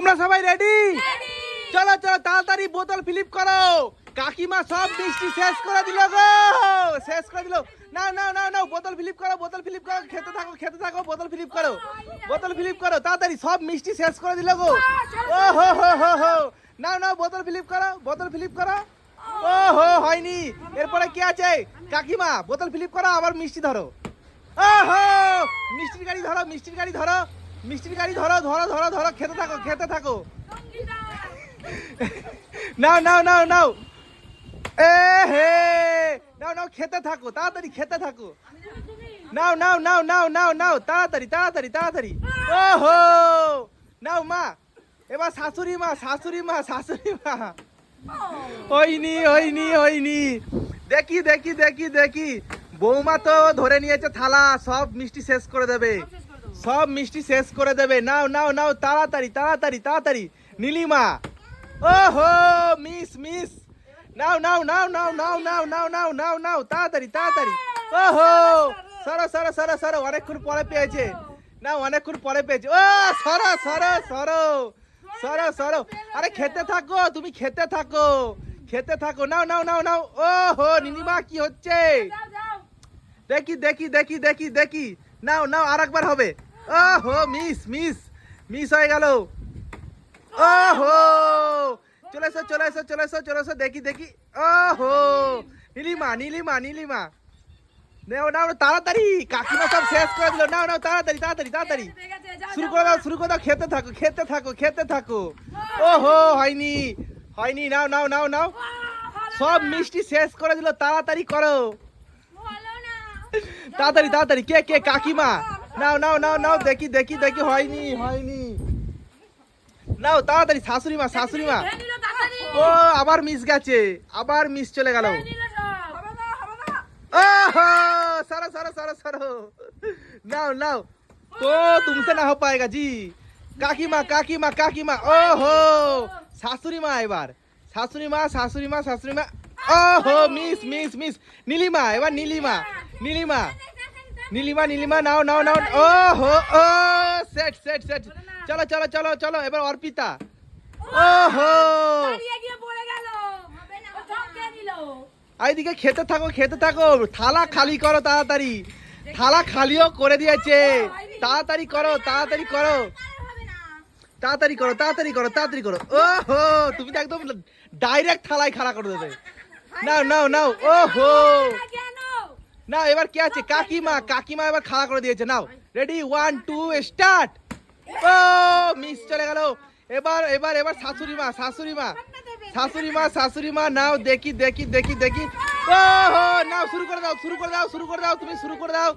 তোমরা সবাই রেডি চলো চলো তাড়াতাড়ি বোতল ফিলিপ করো। কাকিমা সব মিষ্টি শেষ করে দিল গো। শেষ করে দিল। না না না না বোতল ফিলিপ করো বোতল ফিলিপ করো খেতে থাকো খেতে থাকো বোতল ফিলিপ করো। বোতল ফিলিপ করো তাড়াতাড়ি সব মিষ্টি শেষ করে দিল গো। ও হো হো হো হো। না না বোতল ফিলিপ করো বোতল ফিলিপ করো। ও হো হয়নি। এরপরে কি আছে? কাকিমা বোতল ফিলিপ করো আবার মিষ্টি ধরো। ও হো মিষ্টির গাড়ি ধরো মিষ্টির গাড়ি ধরো। মিষ্টির গাড়ি ধরো ধরো ধরো ধরো, খেতে থাকো খেতে থাকো। নাও নাও নাও নাও। এ হে, নাও নাও, খেতে থাকো, তাড়াতাড়ি খেতে থাকো। নাও নাও নাও নাও নাও নাও, তাড়াতাড়ি তাড়াতাড়ি তাড়াতাড়ি। ওহো! নাও, মা। এবার শাশুড়ি মা শাশুড়ি মা শাশুড়ি মা। হয়নি হয়নি হয়নি দেখি দেখি দেখি দেখি। বৌমা তো ধরে নিয়েছে থালা, সব মিষ্টি শেষ করে দেবে। সব মিষ্টি শেষ করে দেবে নাও নাও নাও তাড়াতাড়ি তাড়াতাড়ি তাড়াতাড়ি নীলিমা ওহো মিস মিস নাও নাও নাও নাও নাও নাও নাও নাও নাও নাও তাড়াতাড়ি তাড়াতাড়ি ওহো সরো সরো সরো সরো অনেকক্ষণ পরে পেয়েছে না অনেকক্ষণ পরে পেয়েছে ও সরো সরো সরো সরো সরো আরে খেতে থাকো তুমি খেতে থাকো খেতে থাকো নাও নাও নাও নাও ওহো নীলিমা কি হচ্ছে দেখি দেখি দেখি দেখি দেখি নাও নাও আরেকবার হবে ওহো মিস মিস মিস হয়ে গেল। ওহো চলে এসো চলে এসো চলে এসো চলে এসো দেখি দেখি। ওহো নীলিমা নীলিমা নীলিমা। নাও নাও তাড়াতাড়ি। কাকিমা সব শেষ করে দিল। নাও নাও তাড়াতাড়ি তাড়াতাড়ি তাড়াতাড়ি। শুরু করে দাও শুরু করে দাও। খেতে থাকো খেতে থাকো খেতে থাকো। ওহো হয়নি হয়নি নাও নাও নাও নাও। সব মিষ্টি শেষ করে দিল। তাড়াতাড়ি করো। তাড়াতাড়ি তাড়াতাড়ি। কে কে কাকিমা? নাও নাও নাও নাও দেখি দেখি দেখি হয়নি হয়নি। নাও তাড়াতাড়ি শাশুড়ি মা শাশুড়ি মা। ও আবার মিস গেছে আবার মিস চলে গেল। সারো সারো সারো সারো। নাও নাও। তো তুমসে না হো পায়েগা জি। কাকিমা কাকিমা কাকিমা ও হো শাশুড়ি মা এবার। শাশুড়ি মা শাশুড়ি মা শাশুড়ি মা। ও হো মিস মিস মিস নীলিমা এবার নীলিমা নীলিমা। নীলিমা নীলিমা নাও নাও নাও। ও হো ও সেট সেট সেট। চলো চলো চলো চলো এবার অর্পিতা। ওহো। এইদিকে খেতে থাকো খেতে থাকো। থালা খালি করো তাড়াতাড়ি। থালা খালিও করে দিয়েছে। তাড়াতাড়ি করো তাড়াতাড়ি করো। তাড়াতাড়ি করো তাড়াতাড়ি করো তাড়াতাড়ি করো। ওহো তুমি তো একদম ডাইরেক্ট থালায় খাড়া করে দেবে। নাও নাও নাও। ওহো। নাও এবার কি আছে? কাকিমা কাকিমা এবার খাড়া করে দিয়েছে। Now ready one two start ও মিস চলে গেল। এবার এবার এবার শাশুড়ি মা শাশুড়ি মা শাশুড়ি মা শাশুড়ি মা নাও দেখি দেখি দেখি দেখি। ও হো নাও শুরু করে দাও শুরু করে দাও শুরু করে দাও তুমি শুরু করে দাও।